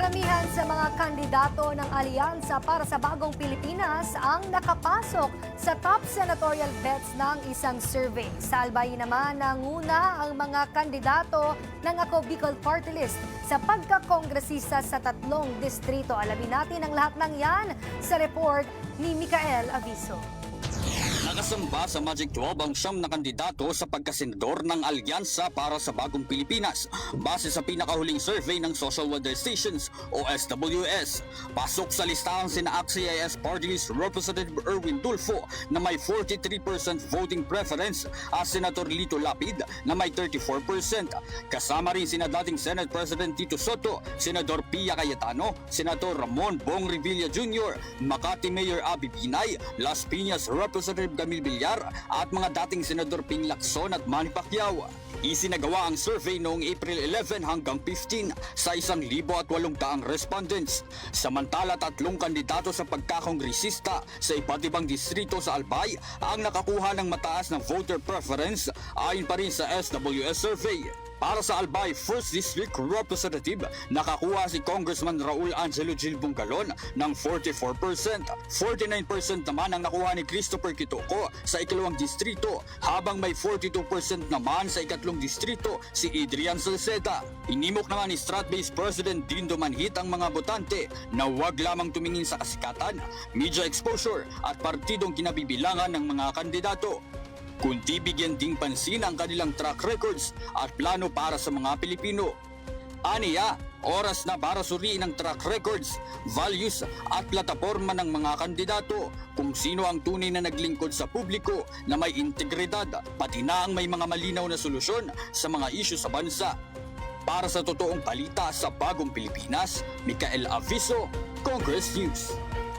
Karamihan sa mga kandidato ng Alyansa para sa Bagong Pilipinas ang nakapasok sa top senatorial bets ng isang survey. Sa Albay naman, nanguna ang mga kandidato ng Ako Bicol Party List sa pagkakongresista sa tatlong distrito. Alamin natin ang lahat ng yan sa report ni Mikael Aviso. Nakasamba sa Magic 12 ang siyam na kandidato sa pagkasenador ng Alyansa para sa Bagong Pilipinas base sa pinakahuling survey ng Social Weather Stations o SWS. Pasok sa listahan sina AXIS Party List Representative Erwin Dulfo na may 43% voting preference at Senator Lito Lapid na may 34%. Kasama rin sina dating Senate President Tito Soto, Senador Pia Cayetano, Senator Ramon Bong Revilla Jr., Makati Mayor Abby Binay, Las Piñas Representative Villar at mga dating Senador Ping Lacson at Manny Pacquiao. Isinagawa ang survey noong April 11 hanggang 15 sa 1,800 respondents. Samantala tatlong kandidato sa pagkakongresista sa iba't ibang distrito sa Albay ang nakakuha ng mataas na voter preference ayon pa rin sa SWS survey. Para sa Albay 1st District Representative, nakakuha si Congressman Raul Angelo Gil Bungalon ng 44%. 49% naman ang nakuha ni Christopher Kitoko sa ikalawang distrito, habang may 42% naman sa ikatlong distrito si Adrian Salceda. Inimok naman ni Strat-based President Dindo Manhit ang mga botante na huwag lamang tumingin sa kasikatan, media exposure at partidong kinabibilangan ng mga kandidato kundi bigyan ding pansin ang kanilang track records at plano para sa mga Pilipino. Aniya, oras na para suriin ang track records, values at plataforma ng mga kandidato kung sino ang tunay na naglingkod sa publiko na may integridad pati na ang may mga malinaw na solusyon sa mga isyu sa bansa. Para sa totoong balita sa Bagong Pilipinas, Mikael Aviso, Congress News.